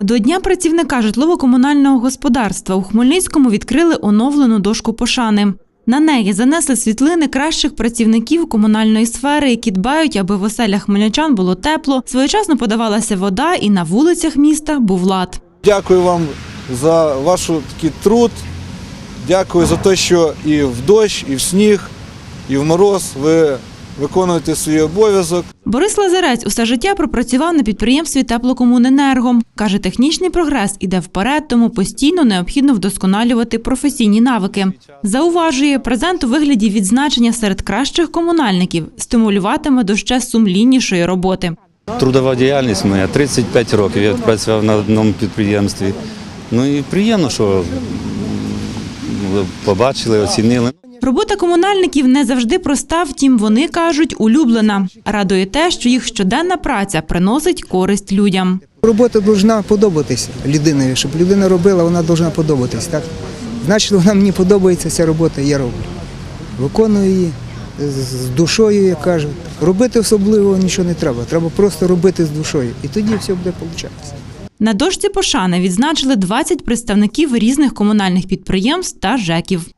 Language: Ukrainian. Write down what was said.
До Дня працівника житлово-комунального господарства у Хмельницькому відкрили оновлену дошку пошани. На неї занесли світлини кращих працівників комунальної сфери, які дбають, аби в оселях хмельничан було тепло, своєчасно подавалася вода і на вулицях міста був лад. Дякую вам за ваш такий труд. Дякую за те, що і в дощ, і в сніг, і в мороз ви виконуєте свій обов'язок. Борис Лазарець усе життя пропрацював на підприємстві Теплокомуненерго. Каже, технічний прогрес іде вперед, тому постійно необхідно вдосконалювати професійні навики. Зауважує, презент у вигляді відзначення серед кращих комунальників стимулюватиме до ще сумліннішої роботи. Трудова діяльність моя 35 років. Я працював на одному підприємстві. Ну і приємно, що побачили, оцінили. Робота комунальників не завжди проста, втім вони кажуть, улюблена. Радує те, що їх щоденна праця приносить користь людям. Робота повинна подобатися людинові, щоб людина робила, вона повинна подобатись. Так? Значить, вона мені подобається ця робота, я роблю. Виконую її з з душою, як кажуть. Робити особливо нічого не треба. Треба просто робити з душою. І тоді все буде получатися. На дошці пошани відзначили 20 представників різних комунальних підприємств та ЖЕКів.